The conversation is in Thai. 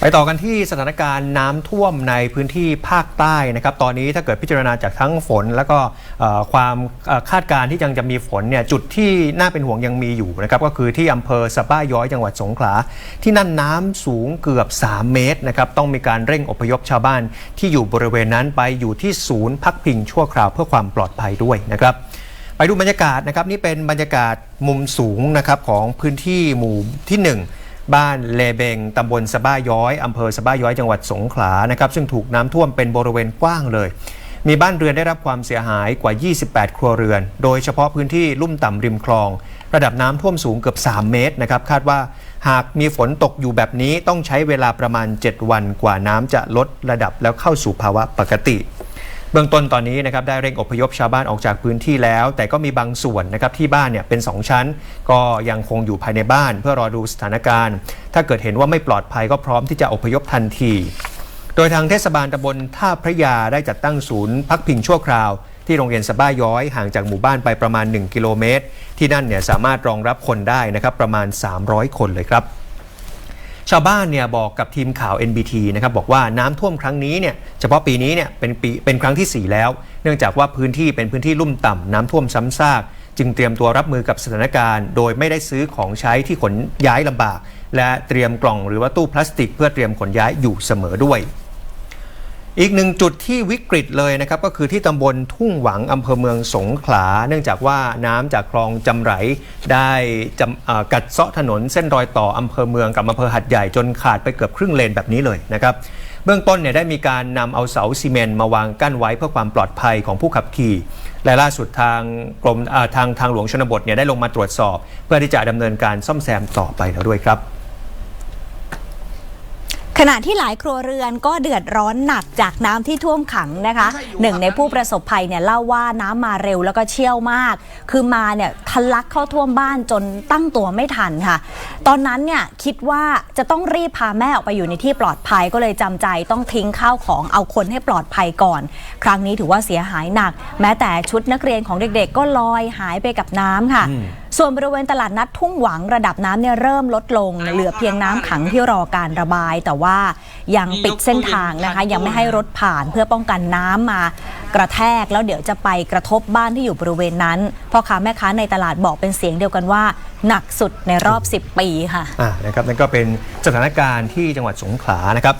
ไปต่อกันที่สถานการณ์น้ำท่วมในพื้นที่ภาคใต้นะครับ ตอนนี้ถ้าเกิดพิจารณาจากทั้งฝน แล้วก็ความคาดการณ์ที่ยังจะมีฝนเนี่ยจุดที่น่าเป็นห่วงยังมีอยู่นะครับก็คือที่อำเภอสะบ้าย้อยจังหวัดสงขลาที่นั่นน้ำสูงเกือบ 3 เมตรนะครับต้องมีการเร่งอพยพชาวบ้านที่อยู่บริเวณนั้นไปอยู่ที่ศูนย์พักพิงชั่วคราวเพื่อความปลอดภัยด้วยนะครับไปดูบรรยากาศนะครับนี่เป็นบรรยากาศมุมสูงนะครับของพื้นที่หมู่ที่ 1 บ้านเลเบงตำบลสะบ้าย้อยอำเภอสะบ้าย้อยจังหวัดสงขลานะครับซึ่งถูกน้ำท่วมเป็นบริเวณกว้างเลย มีบ้านเรือนได้รับความเสียหายกว่า 28 ครัวเรือน โดยเฉพาะพื้นที่ลุ่มต่ำริมคลอง ระดับน้ำท่วมสูงเกือบ 3 เมตรนะครับคาดว่าหากมีฝนตกอยู่แบบนี้ต้องใช้เวลาประมาณ 7 วันกว่าน้ำจะลดระดับแล้วเข้าสู่ภาวะปกติ เบื้องต้นตอนนี้นะครับได้เร่งอพยพชาวบ้านออกจากพื้นที่แล้ว แต่ก็มีบางส่วนนะครับที่บ้านเนี่ยเป็น 2 ชั้น ก็ยังคงอยู่ภายในบ้าน เพื่อรอดูสถานการณ์ ถ้าเกิดเห็นว่าไม่ปลอดภัยก็พร้อมที่จะอพยพทันที โดยทางเทศบาลตำบลท่าพระยาได้จัดตั้งศูนย์ พักพิงชั่วคราว ที่โรงเรียนสบ้าย้อยห่างจากหมู่บ้านไปประมาณ 1 กิโลเมตร ที่นั่นเนี่ยสามารถรองรับคนได้นะครับประมาณ 300 คนเลยครับ ชาวบ้านเนี่ยบอกกับทีมข่าว NBT นะครับบอกว่าน้ำท่วมครั้งนี้เนี่ยเฉพาะปีนี้เนี่ยเป็นปีเป็นครั้งทีสี่ 4 แล้ว เนื่องจากว่าพื้นที่เป็นพื้นที่ลุ่มต่ำน้ำท่วมซ้ำซาก จึงเตรียมตัวรับมือกับสถานการณ์ โดยไม่ได้ซื้อของใช้ที่ขนย้ายลำบาก และเตรียมกล่องหรือว่าตู้พลาสติก เพื่อเตรียมขนย้ายอยู่เสมอด้วย อีกหนึ่งจุดที่วิกฤตเลยนะครับก็คือที่ตำบลทุ่งหวังอำเภอเมืองสงขลา เนื่องจากว่าน้ำจากคลองจำไหลได้จำกัดเซาะถนนเส้นรอยต่ออำเภอเมืองกับอำเภอหัดใหญ่จนขาดไปเกือบครึ่งเลนแบบนี้เลยนะครับเบื้องต้นเนี่ยได้มีการนำเอาเสาซีเมนต์มาวางกั้นไว้เพื่อความปลอดภัยของผู้ขับขี่ และล่าสุดทางกรมทางทางหลวงชนบทเนี่ยได้ลงมาตรวจสอบ เพื่อที่จะดำเนินการซ่อมแซมต่อไปแล้วด้วยครับ ขณะที่หลายครัวเรือนก็เดือดร้อนหนักจากน้ำที่ท่วมขังนะคะ หนึ่งในผู้ประสบภัยเนี่ยเล่าว่าน้ำมาเร็วแล้วก็เชี่ยวมาก คือมาเนี่ยทะลักเข้าท่วมบ้านจนตั้งตัวไม่ทันค่ะ ตอนนั้นเนี่ยคิดว่าจะต้องรีบพาแม่ออกไปอยู่ในที่ปลอดภัยก็เลยจำใจต้องทิ้งข้าวของเอาคนให้ปลอดภัยก่อน ครั้งนี้ถือว่าเสียหายหนัก แม้แต่ชุดนักเรียนของเด็กๆ ก็ลอยหายไปกับน้ำค่ะ ส่วนบริเวณตลาดนัดทุ่งหวังระดับน้ำเนี่ยเริ่มลดลง เหลือเพียงน้ำขังที่รอการระบาย แต่ว่ายังปิดเส้นทางนะคะ ยังไม่ให้รถผ่านเพื่อป้องกันน้ำมากระแทกแล้วเดี๋ยวจะไปกระทบบ้านที่อยู่บริเวณนั้นพ่อค้าแม่ค้าในตลาดบอกเป็นเสียงเดียวกันว่า หนักสุดในรอบ 10 ปีค่ะ อ่านะครับนั่นก็เป็นสถานการณ์ที่จังหวัดสงขลานะครับ